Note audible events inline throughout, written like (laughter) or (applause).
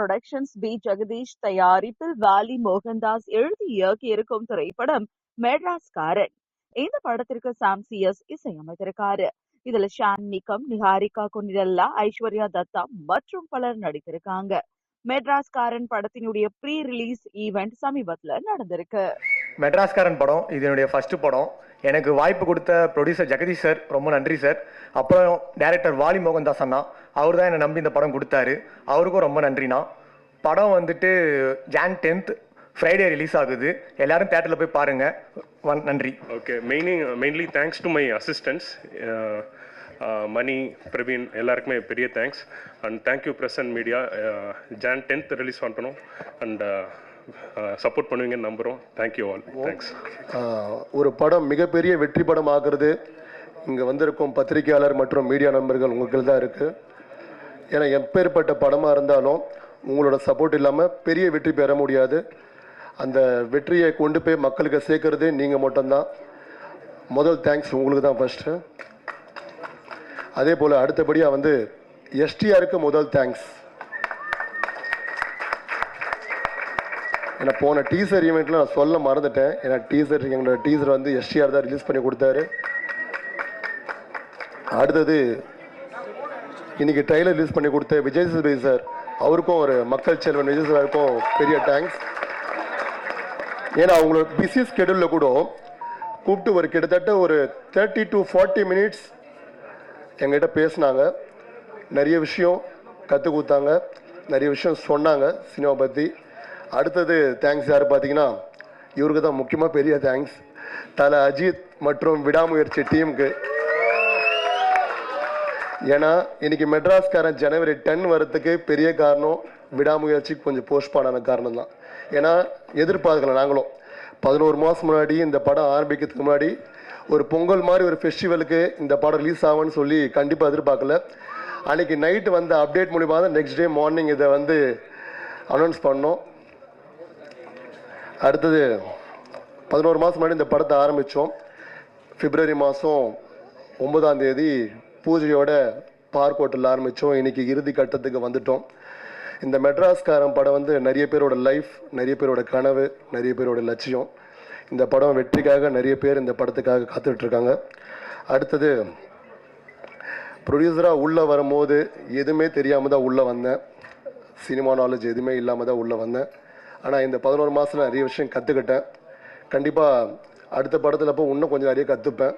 Productions B Jagadish தயாரிப்பில் வாலி மோகன்தாஸ் எழுதி இயக்கியிருக்கும் திரைப்படம் மெட்ராஸ்காரன். இந்த படத்திற்கு சாம் சிஎஸ் இசையமைத்திருக்காரு. இதுல ஷான் நிக்கம் நிஹாரிகா குனிரல்லா ஐஸ்வர்யா தத்தா மற்றும் பலர் நடித்திருக்காங்க. மெட்ராஸ்காரன் படத்தினுடைய ப்ரீ ரிலீஸ் ஈவெண்ட் சமீபத்துல நடந்திருக்கு. மெட்ராஸ்காரன் படம் இது என்னுடைய ஃபர்ஸ்ட் படம். எனக்கு வாய்ப்பு கொடுத்த ப்ரொடியூசர் ஜெகதீஷ் சார் ரொம்ப நன்றி சார் அப்புறம் டேரக்டர் வாலி மோகன்தாஸ் அண்ணா அவர் தான் என்னை நம்பி இந்த படம் கொடுத்தாரு. அவருக்கும் ரொம்ப நன்றிண்ணா. படம் வந்துட்டு ஜான் டென்த் ஃப்ரைடே ரிலீஸ் ஆகுது. எல்லாரும் தேட்டரில் போய் பாருங்க. வன் நன்றி. Okay மெயினி mainly thanks to my assistants Mani Praveen எல்லாருக்குமே பெரிய thanks and thank you press and media Jan tenth release பண்ணணும் அண்ட் சப்போர்ட் பண்ணுவீங்கன்னு நம்புகிறோம் தேங்க்யூ ஆல் தேங்க்ஸ் ஒரு படம் மிகப்பெரிய வெற்றி படம் ஆகிறது. இங்கே வந்திருக்கும் பத்திரிகையாளர் மற்றும் மீடியா நண்பர்கள் உங்களுக்கு தான் இருக்குது ஏன்னா எப்பேற்பட்ட படமாக இருந்தாலும் உங்களோட சப்போர்ட் இல்லாமல் பெரிய வெற்றி பெற முடியாது. அந்த வெற்றியை கொண்டு போய் மக்களுக்கு சேர்க்கறது நீங்கள் மட்டும்தான். முதல் தேங்க்ஸ் உங்களுக்கு தான் ஃபஸ்ட்டு அதே போல் அடுத்தபடியாக வந்து எஸ்டிஆருக்கு முதல் தேங்க்ஸ் ஏன்னா போன டீசர் ஈவெண்ட்டில் நான் சொல்ல மறந்துட்டேன். ஏன்னா டீசர் எங்களோட டீசர் வந்து எஸ்டிஆர் தான் ரிலீஸ் பண்ணி கொடுத்தாரு. அடுத்தது இன்றைக்கி ட்ரெய்லர் ரிலீஸ் பண்ணி கொடுத்த விஜய் சேதுபதி சார் அவருக்கும் ஒரு மக்கள் செல்வன் விஜய் சாருக்கும் பெரிய தேங்க்ஸ் ஏன்னா அவங்களோட பிஸி ஸ்கெடியூலில் கூட கூப்பிட்டு ஒரு கிட்டத்தட்ட ஒரு தேர்ட்டி டு ஃபார்ட்டி மினிட்ஸ் எங்கிட்ட பேசினாங்க. நிறைய விஷயம் கற்றுக் கொடுத்தாங்க. நிறைய விஷயம் சொன்னாங்க சினிமா பற்றி அடுத்தது தேங்க்ஸ் யார் பார்த்தீங்கன்னா இவருக்கு தான் முக்கியமாக பெரிய தேங்க்ஸ் தலை அஜித் மற்றும் விடாமுயற்சி டீமுக்கு ஏன்னா இன்னைக்கு மெட்ராஸ்காரன் ஜனவரி டென் வரத்துக்கு பெரிய காரணம் விடாமுயற்சி கொஞ்சம் போஸ்ட்பான் காரணம் தான். ஏன்னா எதிர்பார்க்கல நாங்களும். பதினோரு மாதம் முன்னாடி இந்த படம் ஆரம்பிக்கிறதுக்கு முன்னாடி ஒரு பொங்கல் மாதிரி ஒரு ஃபெஸ்டிவலுக்கு இந்த படம் ரிலீஸ் ஆகும்னு சொல்லி கண்டிப்பாக எதிர்பார்க்கல. அன்னைக்கு நைட்டு வந்த அப்டேட் மூலிமா தான் நெக்ஸ்ட் டே மார்னிங் இதை வந்து அனௌன்ஸ் பண்ணோம். அடுத்தது பதினோரு மாதம் முன்னாடி இந்த படத்தை ஆரம்பித்தோம் பிப்ரவரி மாதம் ஒன்பதாம் தேதி பூஜையோட பார்க் ஹோட்டலில் ஆரம்பித்தோம். இன்னைக்கு இறுதி கட்டத்துக்கு வந்துட்டோம். இந்த மெட்ராஸ்காரன் படம் வந்து நிறைய பேரோட லைஃப் நிறைய பேரோட கனவு நிறைய பேரோட லட்சியம். இந்த படம் வெற்றிக்காக நிறைய பேர் இந்த படத்துக்காக காத்துட்ருக்காங்க. அடுத்தது ப்ரொடியூசராக உள்ளே வரும்போது எதுவுமே தெரியாமல் தான் உள்ளே வந்தேன். சினிமா நாலேஜ் எதுவுமே இல்லாமல் தான் உள்ளே வந்தேன். ஆனால் இந்த பதினோரு மாதத்தில் நிறைய விஷயம் கற்றுக்கிட்டேன் கண்டிப்பாக அடுத்த படத்தில் அப்போ இன்னும் கொஞ்சம் நிறைய கற்றுப்பேன்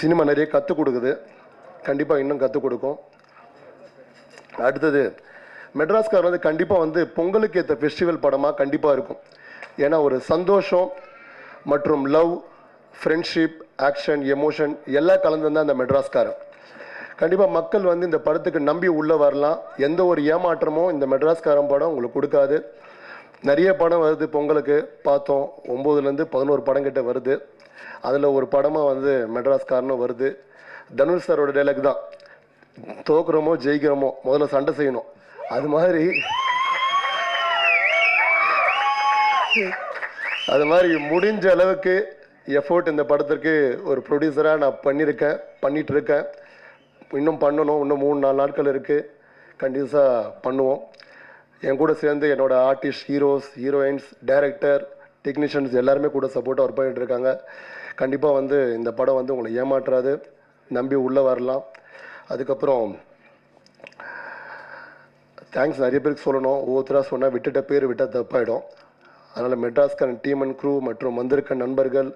சினிமா நிறைய கற்றுக் கொடுக்குது. கண்டிப்பாக இன்னும் கற்றுக் கொடுக்கும். அடுத்தது மெட்ராஸ்கார் வந்து கண்டிப்பாக வந்து பொங்கலுக்கு ஏற்ற ஃபெஸ்டிவல் படமாக கண்டிப்பாக இருக்கும். ஏன்னா ஒரு சந்தோஷம் மற்றும் லவ் ஃப்ரெண்ட்ஷிப் ஆக்ஷன் எமோஷன் எல்லாம் கலந்து தான் அந்த மெட்ராஸ்காரன் கண்டிப்பாக மக்கள் வந்து இந்த படத்துக்கு நம்பி உள்ளே வரலாம். எந்த ஒரு ஏமாற்றமும் இந்த மெட்ராஸ்காரன் படம் உங்களுக்கு கொடுக்காது. நிறைய படம் வருது பொங்கலுக்கு. பார்த்தோம் ஒம்போதுலேருந்து பதினோரு படம் கிட்ட வருது. அதில் ஒரு படமாக வந்து மெட்ராஸ்காரனும் வருது. தனுஷ் சாரோட டைலாக் தான். தோக்குறோமோ ஜெயிக்கிறோமோ முதல்ல சண்டை செய்யணும். அது மாதிரி அது மாதிரி முடிஞ்ச அளவுக்கு எஃபோர்ட் இந்த படத்திற்கு ஒரு ப்ரொடியூசராக நான் பண்ணியிருக்கேன் பண்ணிகிட்ருக்கேன் இருக்கேன் இன்னும் பண்ணணும் இன்னும் மூணு நாலு நாட்கள் இருக்குது கண்டிப்பாக பண்ணுவோம். என் கூட சேர்ந்து என்னோடய artist heroes heroines director technicians எல்லாருமே கூட சப்போர்ட்டாக ஒர்க் பண்ணிட்டு கண்டிப்பாக வந்து இந்த படம் வந்து உங்களை ஏமாற்றாது. நம்பி உள்ளே வரலாம். அதுக்கப்புறம் தேங்க்ஸ் நிறைய பேருக்கு சொல்லணும். ஒவ்வொருத்தராக சொன்னால் விட்டுட்ட பேர் விட்டால் தப்பாயிடும். அதனால் மெட்ராஸ்கரன் டீம் அண்ட் க்ரூ மற்றும் வந்திருக்க நண்பர்கள்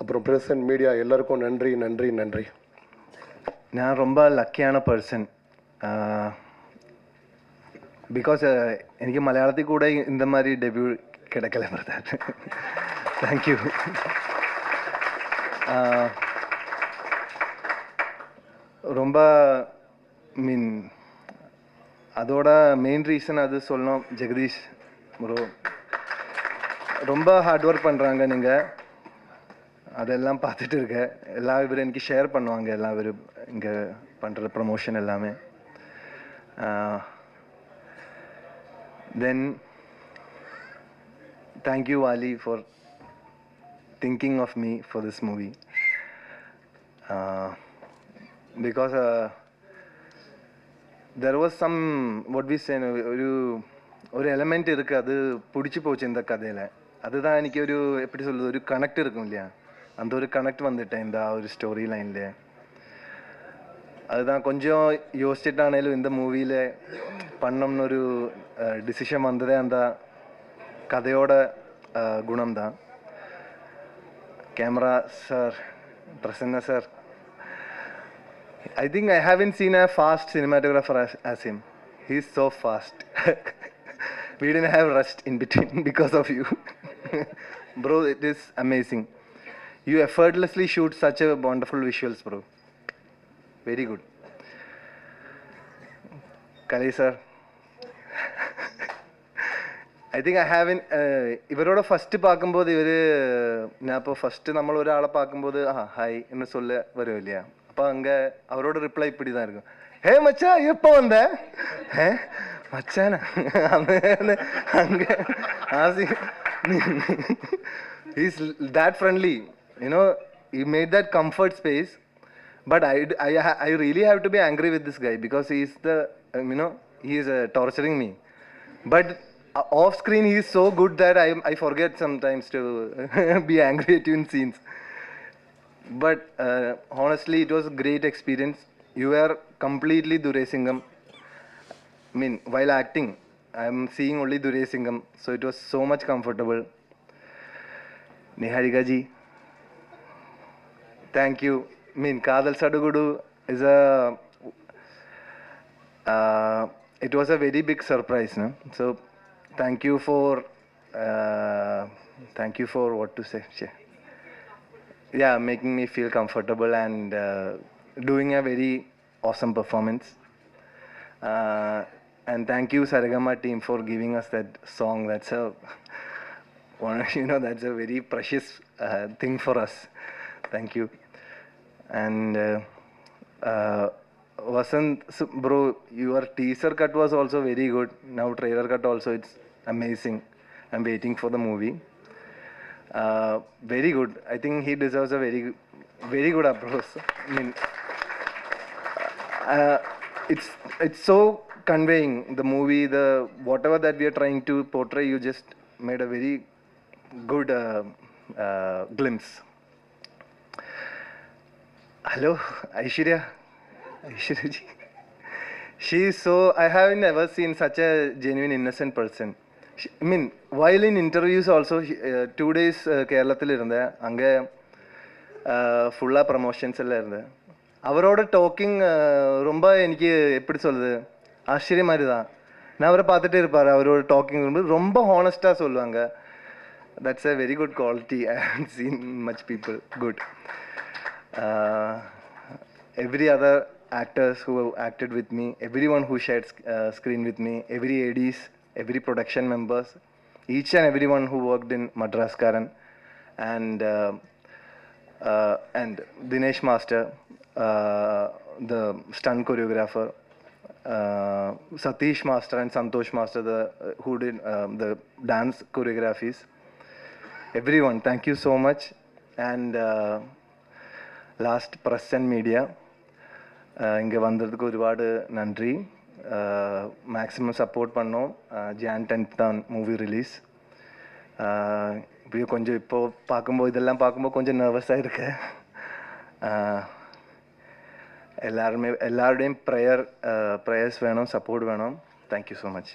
அப்புறம் ப்ரெஸ் அண்ட் மீடியா எல்லாருக்கும் நன்றி நன்றி நன்றி. நான் ரொம்ப லக்கியான பர்சன் பிகாஸ் எனக்கு மலையாளத்துக்கு கூட இந்த மாதிரி ഡെബ്യൂ கிடைக்கல பிரதர் தேங்க்யூ ரொம்ப மீன் அதோட மெயின் ரீசன் அது சொல்லணும் ஜெகதீஷ் ப்ரோ ரொம்ப ஹார்ட் ஒர்க் பண்ணுறாங்க நீங்கள் அதெல்லாம் பார்த்துட்டு இருக்கேன் எல்லா பேரும் எனக்கு ஷேர் பண்ணுவாங்க எல்லா பேரும் இங்கே பண்ணுற ப்ரமோஷன் எல்லாமே. Then thank you Vali for thinking of me for this movie because there was somewhat we seen ஒரு ஒரு எலமெண்ட் இருக்கு அது பிடிச்சி போச்சு இந்த கதையில அதுதான் எனக்கு ஒரு எப்படி சொல்றது ஒரு கனெக்ட் இருக்கும் இல்லையா அந்த ஒரு கனெக்ட் வந்துட்டேன் இந்த ஒரு ஸ்டோரி லைன்ல அதுதான் கொஞ்சம் யோசிச்சிட்டாണേലും இந்த மூவியில் பண்ணணும்னு ஒரு டிசிஷன் வந்ததே அந்த கதையோட குணம் தான் camera sir Prasanna sir I think I haven't seen a fast cinematographer as, as him. He's so fast. we didn't have rust in between (laughs) because of you. (laughs) bro, it is amazing. You effortlessly shoot such a wonderful visuals, bro. Very good. Kali sir. I think I have ഇവരോട് first പാക്കുമ്പോൾ ഇവര് ഞാൻ ഇപ്പോൾ first നമ്മൾ ഒരാളെ പാക്കുമ്പോൾ ആ hi എന്ന് சொல்ல வரும் இல்லையா அப்போ அங்கே அவரோட ரிப்ளை இப்படி தான் இருக்கும் ஹே மச்சா எப்போ வந்த ஹே மச்சானா அங்கே ஆசி is that friendly you know he made that comfort space but I, I, I really have to be angry with this guy because he's the um, you know he is uh, torturing me but uh, off screen he is so good that I, I forget sometimes to (laughs) be angry at you in scenes. But uh, honestly it was a great experience. You were completely Duray Singham. I mean while acting I'm seeing only Duray Singham so it was so much comfortable. Niharika ji thank you. I mean Kadal Sadugudu is a uh, it was a very big surprise no? so thank you for uh, thank you for what to say yeah making me feel comfortable and uh, doing a very awesome performance. Uh, and thank you saragama team for giving us that song. That's a (laughs) you know that's a very precious uh, thing for us. Thank you. And uh, uh, Vasant, bro, your teaser cut was also very good. Now trailer cut also, it's amazing. I'm waiting for the movie. Uh, very good. I think he deserves a very, very good applause. I mean, uh, it's it's so conveying the movie, the whatever that we are trying to portray. You just made a very good uh, uh, glimpse. Hello, Aishwarya. Aishwarya ji. She is so. I have never seen such a genuine, innocent person. I mean while in interviews also two days கேரளத்தில் இருந்தேன் அங்கே ஃபுல்லாக promotions எல்லாம் இருந்தேன் அவரோட docking ரொம்ப எனக்கு எப்படி சொல்லுது ஆச்சரிய மாதிரி தான் நான் அவரை பார்த்துட்டே இருப்பார் அவரோட டாக்கிங் ரொம்ப ஹானஸ்டாக சொல்லுவாங்க that's a very good quality I have seen much people good every other actors who acted with me everyone who shared screen with me every edits every ADs, every production members, each and everyone who worked in Madras Karan, and uh, uh, and Dinesh Master, uh, the stunt choreographer, uh, Satish Master and Santosh Master, the who did um, the dance choreographies. Everyone, thank you so much, and. Uh, last press and media இங்கே வந்ததுக்கு ഒരുപാട് நன்றி Uh, maximum support பண்ணோம். Uh, Jan tenth தான் movie release இப்படியே கொஞ்சம் இப்போ பார்க்கும்போது இதெல்லாம் பார்க்கும்போது கொஞ்சம் நர்வஸாக இருக்கு. Uh, எல்லாருமே எல்லாருடையும் ப்ரேயர் ப்ரேயர்ஸ் வேணும் சப்போர்ட் வேணும். Thank you so much